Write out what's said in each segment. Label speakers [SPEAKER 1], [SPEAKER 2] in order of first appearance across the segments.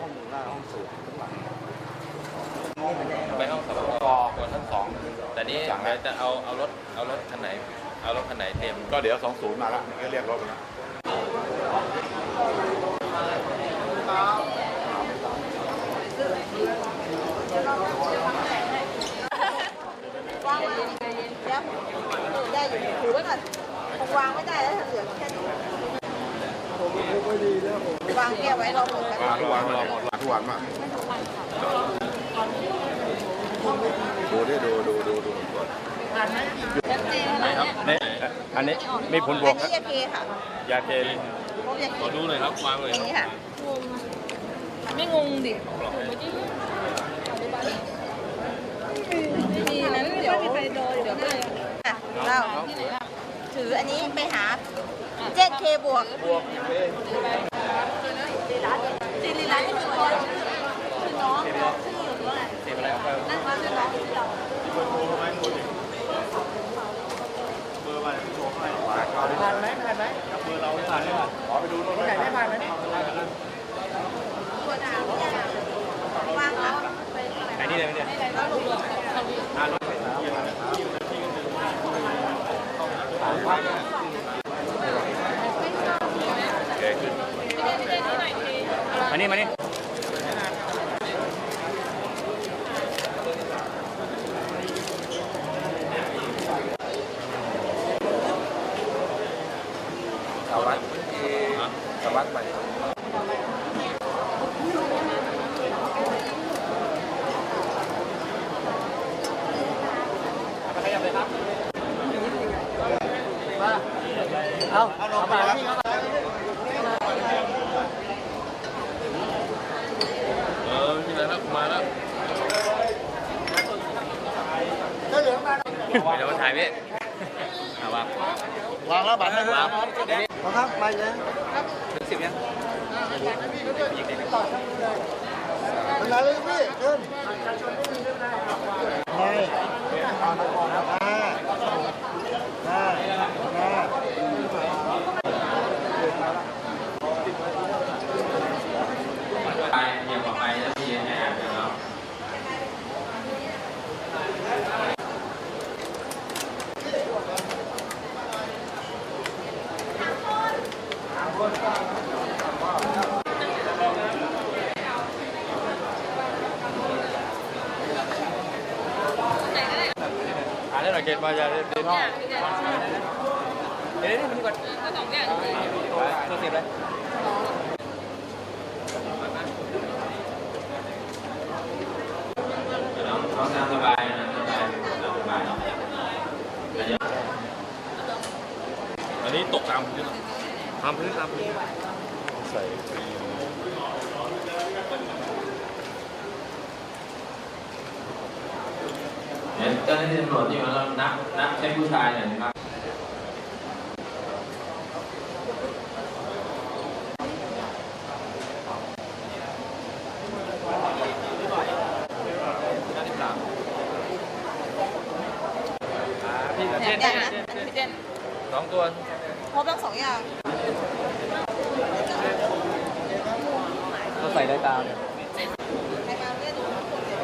[SPEAKER 1] ห้องหนึ่า
[SPEAKER 2] ห้องสูงข้างหลัง
[SPEAKER 1] ไปห้องสอบกก่อนชั้น
[SPEAKER 3] สองแต่นี้
[SPEAKER 1] จะเอาเอารถเอารถคันไหน เอารถคันไหนเต็ม
[SPEAKER 3] ก็เดี๋ยวสองศูนย์มาละนี่ก็เรียกรถนะ
[SPEAKER 4] วางไว้ได้อยู่ไว้ก่อนคงวางไม่ได้แล้วเหลือแค่นี้ วางแก้วไว้รอหมดกัน
[SPEAKER 3] มาทุกวันรอหมดมาทุกวันมาดูดิดูดูดูดูก่อน
[SPEAKER 1] ไหนครับ
[SPEAKER 5] นี่อันนี้มีผลบวนก
[SPEAKER 4] นี้ยาเคค่ะ
[SPEAKER 5] ยาเค
[SPEAKER 1] ขอดูหน่อยครับวางเลย
[SPEAKER 4] นนี้ค่ะ
[SPEAKER 6] ไม่งงดิไม่มีนั้นเดี๋ยวใครโดนเดี๋ยวไม่
[SPEAKER 4] อะเราถืออันนี้ไปหา เจ็ดเคบวก
[SPEAKER 3] บวกเอ้ย
[SPEAKER 4] สิริรัตน์ที่คือคนคือน้องน้องชื่อหรือว่านั่นว่าชื่อน้องที่เรา
[SPEAKER 3] ผ่านไหมผ่านไหมเบอร์เราผ่านไหมขอไปดูรถไหนไม่ผ่านไหม
[SPEAKER 4] ตัวดาวเนี่ยวางค่ะ
[SPEAKER 5] ไหนนี่เลยเนี่ย
[SPEAKER 3] แกขึ้น
[SPEAKER 5] อันนี้มานี่
[SPEAKER 1] สวัสดิ์สวัสดิ์ไปเออไม่เป็นไรครับมาแล้วเดี๋ ยวมาถ่ายพี่เอาวาง
[SPEAKER 3] วางแล้วบัตรไม่
[SPEAKER 1] วาง
[SPEAKER 3] ครับไปเลย
[SPEAKER 1] ถึงสิบยัง
[SPEAKER 3] เป็นไรเลยพี่ขึ้นไม่ห้าห้าห้า
[SPEAKER 1] ไปเยี่ยมไปแล้วที่แอบเนาะ
[SPEAKER 5] อ่านได้หน่อยเกตมายาเดนห้องเดี๋ยวนี่มันก่อน
[SPEAKER 6] สองอย่าง
[SPEAKER 5] โทรศัพท์เลย
[SPEAKER 1] น้องน้องสบายนะสบายตามสบาย
[SPEAKER 5] อันนี้ตกตามพื้น ตามพื้นตามพื้นใส่
[SPEAKER 1] เดี๋ยวเจ้าหน้าที่ตำรวจที่มาแล้วนับนับใช้ผู้ชายหน่อยนะครับ
[SPEAKER 5] พี่
[SPEAKER 4] อ
[SPEAKER 5] เจ
[SPEAKER 4] ย่าง
[SPEAKER 5] น
[SPEAKER 4] อย่างนะอันนี้พี่เจน
[SPEAKER 1] สองตัว
[SPEAKER 4] ครบทั้งสองอย่าง
[SPEAKER 5] เขาใส่ได้ตาเนี่ย
[SPEAKER 4] ใครมาไม่ได้ดูทุกคนเลย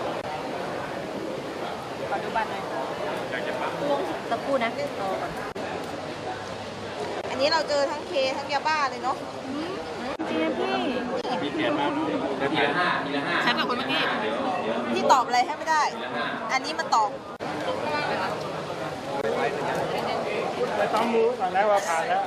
[SPEAKER 6] ปัจจุบันเลย
[SPEAKER 4] สักครู่นะรอก่อนอันนี้เราเจอทั้งเคทั้งยาบ้าเลยเนาะ
[SPEAKER 5] มีเปลี่ยนมา
[SPEAKER 1] ทีละห้าทีละห้า
[SPEAKER 6] ชัดกว่าคนเมื่อกี้
[SPEAKER 1] เดี๋ยวเดี๋ยว
[SPEAKER 4] ที่ตอบอะไรให้ไม่ได้
[SPEAKER 1] ทีละห้า
[SPEAKER 4] อันนี้มันตอบ
[SPEAKER 7] ไป ต้องรู้ก่อนนะว่าผ่านแล้ว